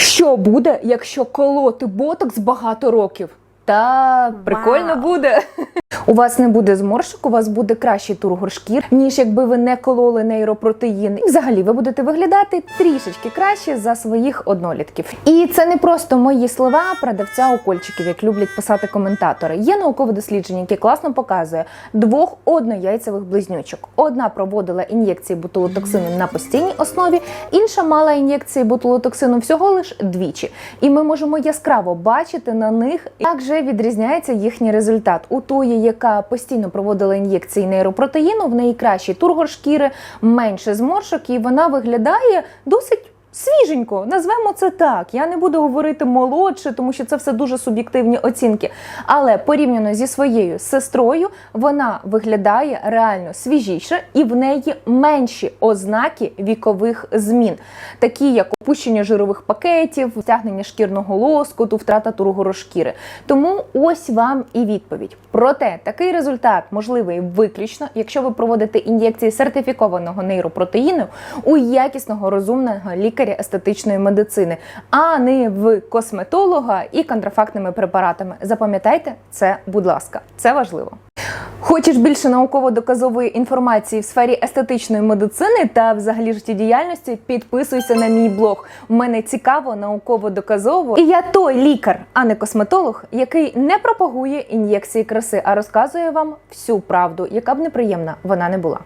Що буде, якщо колоти ботокс багато років? Та прикольно Вау. буде. У вас не буде зморшок, у вас буде кращий тургор шкір, ніж якби ви не кололи нейропротеїн. І взагалі ви будете виглядати трішечки краще за своїх однолітків. І це не просто мої слова продавця укольчиків, як люблять писати коментатори. Є наукове дослідження, яке класно показує двох однояйцевих близнючок. Одна проводила ін'єкції ботулотоксину на постійній основі, інша мала ін'єкції ботулотоксину всього лиш двічі. І ми можемо яскраво бачити на них, як же відрізняється їхній результат. У тої, яка постійно проводила ін'єкції нейропротеїну, в неї кращий тургор шкіри, менше зморшок, і вона виглядає досить. Свіженько, назвемо це так. Я не буду говорити молодше, тому що це все дуже суб'єктивні оцінки. Але порівняно зі своєю сестрою, вона виглядає реально свіжіше і в неї менші ознаки вікових змін, такі як опущення жирових пакетів, стягнення шкірного лоскуту, втрата тургору шкіри. Тому ось вам і відповідь. Проте такий результат можливий виключно, якщо ви проводите ін'єкції сертифікованого нейропротеїну у якісного розумного лікаря естетичної медицини, а не в косметолога і контрафактними препаратами. Запам'ятайте це, будь ласка, це важливо. Хочеш більше науково-доказової інформації в сфері естетичної медицини та взагалі життєдіяльності? Підписуйся на мій блог. Мене цікаво, науково-доказово. І я той лікар, а не косметолог, який не пропагує ін'єкції краси, а розказує вам всю правду, яка б неприємна вона не була.